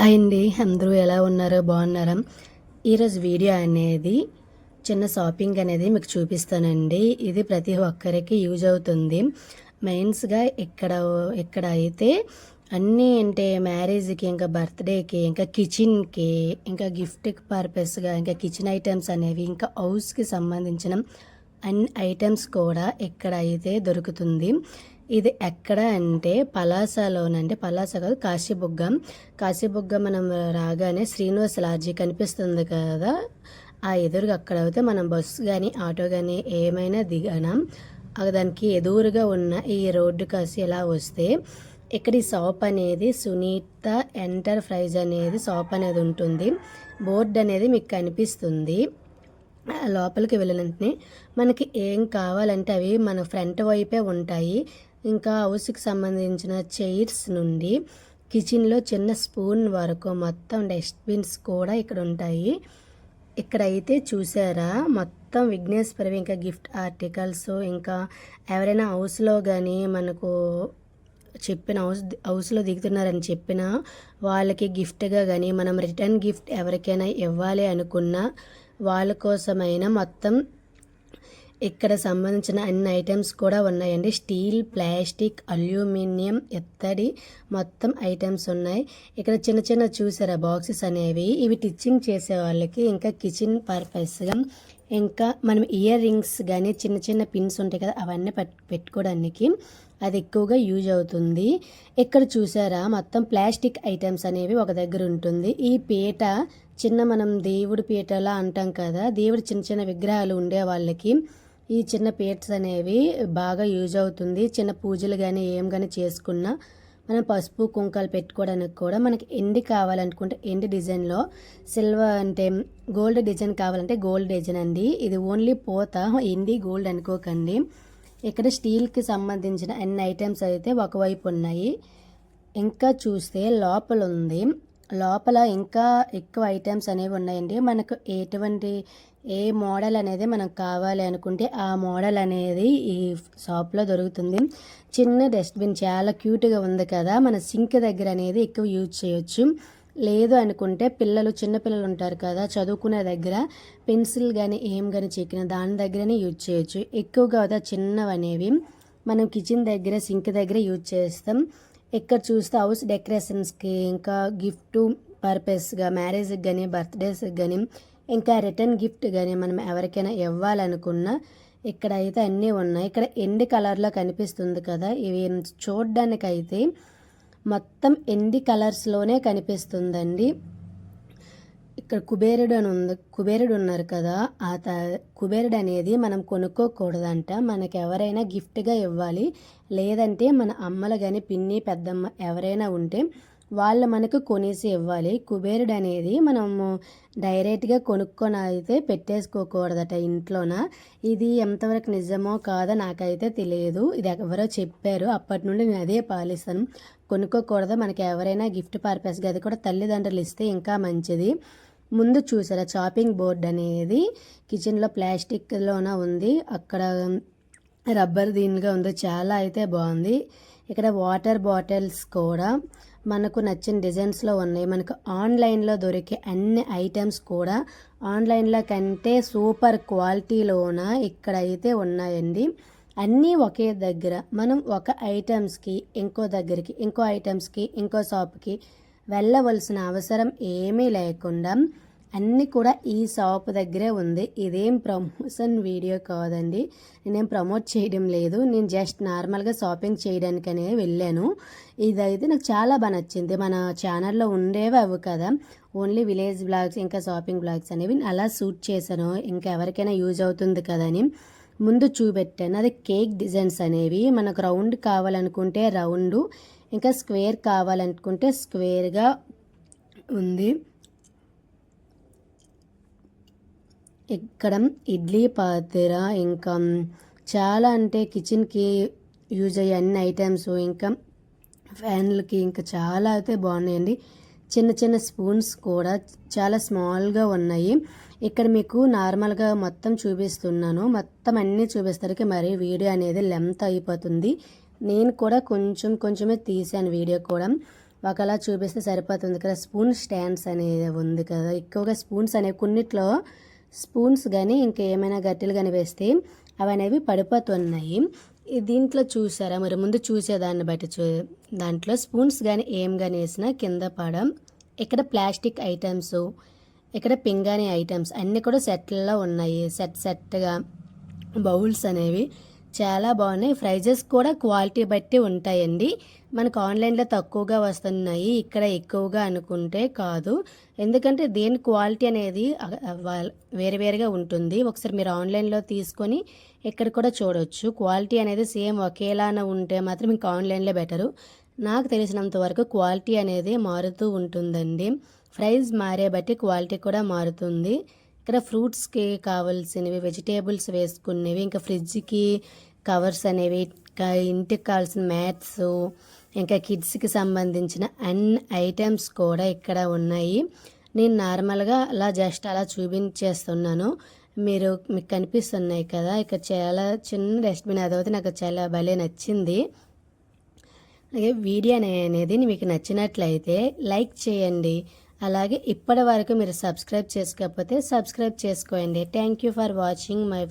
Hi అండి. అందరూ ఎలా ఉన్నారో బాగున్నారా? ఈరోజు వీడియో అనేది చిన్న షాపింగ్ అనేది మీకు చూపిస్తానండి. ఇది ప్రతి ఒక్కరికి యూజ్ అవుతుంది. మెయిన్స్గా ఇక్కడ ఇక్కడ అయితే అన్నీ అంటే మ్యారేజ్కి ఇంకా బర్త్డేకి ఇంకా కిచెన్కి ఇంకా గిఫ్ట్ పర్పస్గా ఇంకా కిచెన్ ఐటమ్స్ అనేవి ఇంకా హౌస్కి సంబంధించిన అన్ని ఐటమ్స్ కూడా ఇక్కడ అయితే దొరుకుతుంది. ఇది ఎక్కడ అంటే పలాసలోనంటే పలాస కాదు కాశీబుగ్గ. కాశీబుగ్గ మనం రాగానే శ్రీనివాస లాడ్జీ కనిపిస్తుంది కదా ఆ ఎదురుగా అక్కడ అయితే మనం బస్సు కానీ ఆటో కానీ ఏమైనా దిగానా. దానికి ఎదురుగా ఉన్న ఈ రోడ్డు కాసి ఎలా వస్తే ఇక్కడ ఈ షాప్ అనేది సునీత ఎంటర్ప్రైజ్ అనేది షాప్ అనేది ఉంటుంది. బోర్డు అనేది మీకు కనిపిస్తుంది. లోపలికి వెళ్ళిన మనకి ఏం కావాలంటే అవి మన ఫ్రంట్ వైపే ఉంటాయి. ఇంకా హౌస్కి సంబంధించిన చైర్స్ నుండి కిచెన్లో చిన్న స్పూన్ వరకు మొత్తం డస్ట్బిన్స్ కూడా ఇక్కడ ఉంటాయి. ఇక్కడైతే చూసారా? మొత్తం విఘ్నేశ్వరవి ఇంకా గిఫ్ట్ ఆర్టికల్స్ ఇంకా ఎవరైనా హౌస్లో కానీ మనకు చెప్పిన హౌస్ హౌస్లో దిగుతున్నారని చెప్పిన వాళ్ళకి గిఫ్ట్గా కానీ మనం రిటర్న్ గిఫ్ట్ ఎవరికైనా ఇవ్వాలి అనుకున్న వాళ్ళ కోసమైనా మొత్తం ఇక్కడ సంబంధించిన అన్ని ఐటమ్స్ కూడా ఉన్నాయండి. స్టీల్ ప్లాస్టిక్ అల్యూమినియం ఎత్తడి మొత్తం ఐటమ్స్ ఉన్నాయి. ఇక్కడ చిన్న చిన్న చూసారా బాక్సెస్ అనేవి? ఇవి టిచ్చింగ్ చేసే వాళ్ళకి ఇంకా కిచెన్ పర్పస్గా ఇంకా మనం ఇయర్ రింగ్స్ కానీ చిన్న చిన్న పిన్స్ ఉంటాయి కదా అవన్నీ పెట్టుకోవడానికి అది ఎక్కువగా యూజ్ అవుతుంది. ఇక్కడ చూసారా మొత్తం ప్లాస్టిక్ ఐటమ్స్ అనేవి ఒక దగ్గర ఉంటుంది. ఈ పీట చిన్న మనం దేవుడి పీటలా అంటాం కదా దేవుడి చిన్న చిన్న విగ్రహాలు ఉండే వాళ్ళకి ఈ చిన్న పీట్స్ అనేవి బాగా యూజ్ అవుతుంది. చిన్న పూజలు కానీ ఏం కానీ చేసుకున్నా మనం పసుపు కుంకాలు పెట్టుకోవడానికి కూడా మనకి ఎండి కావాలనుకుంటే ఎండి డిజైన్లో సిల్వర్ అంటే గోల్డ్ డిజైన్ కావాలంటే గోల్డ్ డిజైన్ అండి. ఇది ఓన్లీ పోత ఎండి గోల్డ్ అనుకోకండి. ఇక్కడ స్టీల్కి సంబంధించిన అన్ని ఐటమ్స్ అయితే ఒకవైపు ఉన్నాయి. ఇంకా చూస్తే లోపల ఉంది లోపల ఇంకా ఎక్కువ ఐటమ్స్ అనేవి ఉన్నాయండి. మనకు ఎటువంటి ఏ మోడల్ అనేది మనకు కావాలి అనుకుంటే ఆ మోడల్ అనేది ఈ షాప్లో దొరుకుతుంది. చిన్న డస్ట్బిన్ చాలా క్యూట్గా ఉంది కదా మన సింక్ దగ్గర అనేది ఎక్కువ యూజ్ చేయొచ్చు. లేదు అనుకుంటే పిల్లలు చిన్నపిల్లలు ఉంటారు కదా చదువుకునే దగ్గర పెన్సిల్ కానీ ఏం కానీ చెక్కిన దాని దగ్గరనే యూజ్ చేయొచ్చు. ఎక్కువగా అవుతా చిన్నవి అనేవి మనం కిచెన్ దగ్గర సింక్ దగ్గర యూజ్ చేస్తాం. ఎక్కడ చూస్తే హౌస్ డెకరేషన్స్కి ఇంకా గిఫ్ట్ పర్పస్గా మ్యారేజ్కి కానీ బర్త్డేస్కి కానీ ఇంకా రిటర్న్ గిఫ్ట్ కానీ మనం ఎవరికైనా ఇవ్వాలనుకున్నా ఇక్కడ అయితే అన్నీ ఉన్నాయి. ఇక్కడ ఎండి కలర్లో కనిపిస్తుంది కదా ఇవి చూడ్డానికైతే మొత్తం ఎండి కలర్స్లోనే కనిపిస్తుందండి. ఇక్కడ కుబేరుడు అని ఉంది కుబేరుడు ఉన్నారు కదా ఆ త కుబేరుడు అనేది మనం కొనుక్కోకూడదంట. మనకి ఎవరైనా గిఫ్ట్గా ఇవ్వాలి. లేదంటే మన అమ్మలు కానీ పిన్ని పెద్దమ్మ ఎవరైనా ఉంటే వాళ్ళు మనకు కొనేసి ఇవ్వాలి. కుబేరుడు అనేది మనము డైరెక్ట్గా కొనుక్కొని అయితే పెట్టేసుకోకూడదట ఇంట్లోన. ఇది ఎంతవరకు నిజమో కాదో నాకైతే తెలియదు. ఇది ఎవరో చెప్పారు. అప్పటి నుండి నేను అదే పాలిస్తాను. కొనుక్కోకూడదు. మనకి ఎవరైనా గిఫ్ట్ పర్పస్గా అది కూడా తల్లిదండ్రులు ఇస్తే ఇంకా మంచిది. ముందు చూసారా? చాపింగ్ బోర్డ్ అనేది కిచెన్లో ప్లాస్టిక్లోన ఉంది. అక్కడ రబ్బర్ దీనిగా ఉంది. చాలా అయితే బాగుంది. ఇక్కడ వాటర్ బాటిల్స్ కూడా. మనకు నచ్చిన డిజైన్స్లో ఉన్నాయి. మనకు ఆన్లైన్లో దొరికే అన్ని ఐటమ్స్ కూడా ఆన్లైన్లో కంటే సూపర్ క్వాలిటీలోన ఇక్కడైతే ఉన్నాయండి. అన్నీ ఒకే దగ్గర. మనం ఒక ఐటమ్స్కి ఇంకో దగ్గరికి ఇంకో ఐటమ్స్కి ఇంకో షాప్కి వెళ్ళవలసిన అవసరం ఏమీ లేకుండా అన్నీ కూడా ఈ షాప్ దగ్గరే ఉంది. ఇదేం ప్రమోషన్ వీడియో కాదండి. నేనేం ప్రమోట్ చేయడం లేదు. నేను జస్ట్ నార్మల్గా షాపింగ్ చేయడానికి వెళ్ళాను. ఇదైతే నాకు చాలా బాగా నచ్చింది. మన ఛానల్లో ఉండేవి అవి కదా. ఓన్లీ విలేజ్ బ్లాగ్స్ ఇంకా షాపింగ్ బ్లాగ్స్ అనేవి అలా షూట్ చేశాను. ఇంకా ఎవరికైనా యూజ్ అవుతుంది కదని ముందు చూపెట్టాను. అది కేక్ డిజైన్స్ అనేవి. మనకు రౌండ్ కావాలనుకుంటే రౌండ్ ఇంకా స్క్వేర్ కావాలనుకుంటే స్క్వేర్గా ఉంది. ఇక్కడ ఇడ్లీ పాత్ర ఇంకా చాలా అంటే కిచెన్కి యూజ్ అయ్యే అన్ని ఐటమ్స్ ఇంకా ఫ్యాన్లకి ఇంకా చాలా అయితే బాగున్నాయండి. చిన్న చిన్న స్పూన్స్ కూడా చాలా స్మాల్గా ఉన్నాయి. ఇక్కడ మీకు నార్మల్గా మొత్తం చూపిస్తున్నాను. మొత్తం అన్నీ చూపిస్తారు మరి వీడియో అనేది లెంత్ అయిపోతుంది. నేను కూడా కొంచెం కొంచెమే తీసాను వీడియో కూడా. ఒకలా చూపిస్తే సరిపోతుంది కదా. స్పూన్ స్టాండ్స్ అనేది ఉంది కదా. ఎక్కువగా స్పూన్స్ అనేవి కొన్నిట్లో స్పూన్స్ కానీ ఇంకా ఏమైనా గట్టెలు కానీ వేస్తే అవి అనేవి పడిపోతున్నాయి దీంట్లో చూసారా? మరి ముందు చూసేదాన్ని బట్టి చూ దాంట్లో స్పూన్స్ కానీ ఏం కానీ వేసినా కింద పడం. ఇక్కడ ప్లాస్టిక్ ఐటమ్స్ ఇక్కడ పింగాణి ఐటమ్స్ అన్నీ కూడా సెట్లలో ఉన్నాయి. సెట్ సెట్గా బౌల్స్ అనేవి చాలా బాగున్నాయి. ప్రైజెస్ కూడా క్వాలిటీ బట్టి ఉంటాయండి. మనకు ఆన్లైన్లో తక్కువగా వస్తున్నాయి ఇక్కడ ఎక్కువగా అనుకుంటే కాదు. ఎందుకంటే దేని క్వాలిటీ అనేది అ- వాళ్ళ- వేరు వేరుగా ఉంటుంది. ఒకసారి మీరు ఆన్లైన్లో తీసుకొని ఇక్కడ కూడా చూడవచ్చు క్వాలిటీ అనేది సేమ్ ఒకేలానే ఉంటే మాత్రం ఇంకా ఆన్లైన్లో బెటరు. నాకు తెలిసినంత వరకు క్వాలిటీ అనేది మారుతూ ఉంటుందండి. ప్రైస్ మారే బట్టి క్వాలిటీ కూడా మారుతుంది. ఇక్కడ ఫ్రూట్స్కి కావాల్సినవి వెజిటేబుల్స్ వేసుకునేవి ఇంకా ఫ్రిడ్జ్కి కవర్స్ అనేవి ఇంకా ఇంటికి కావాల్సిన మ్యాట్స్ ఇంకా కిడ్స్కి సంబంధించిన అన్ని ఐటమ్స్ కూడా ఇక్కడ ఉన్నాయి. నేను నార్మల్గా అలా జస్ట్ అలా చూపించేస్తున్నాను. మీరు మీకు కనిపిస్తున్నాయి కదా? ఇక్కడ చాలా చిన్న డస్ట్బిన్ అదైతే నాకు చాలా భలే నచ్చింది. అలాగే వీడియో అనేది మీకు నచ్చినట్లయితే లైక్ చేయండి. అలాగే ఇప్పటి వరకు మీరు సబ్స్క్రైబ్ చేసుకోకపోతే సబ్స్క్రైబ్ చేసుకోండి. Thank you for watching my